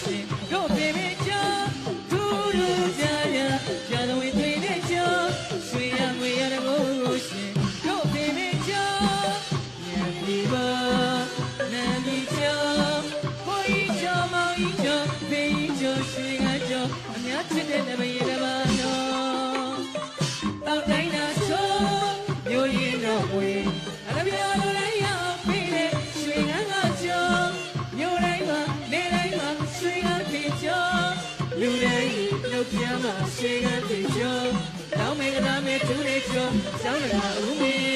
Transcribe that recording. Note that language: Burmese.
ရှင်တို့ပြေပြေကြောဒူဒူကြရကြလဝင်းတွေနဲ့ကြောရွှေရဝေရကိုကိုရှင်တို့ပြေပြေကြောညံဒီပါနန္ဒီကြောဘိုးကြီးကြောမောင်ကြီးကြောဘေးကြီးကြောရွှေကကြောအများချစ်တဲ့တပည့်တပါတော်တောက်တိုင်းသာဆိုမျိုးရင်းတော့ဝင် ပြန်မှာရွှေငန်းဖြစ်ကြောတောင်းမေကသားမေသူလေးကြောကျောင်းကဦးမေကြော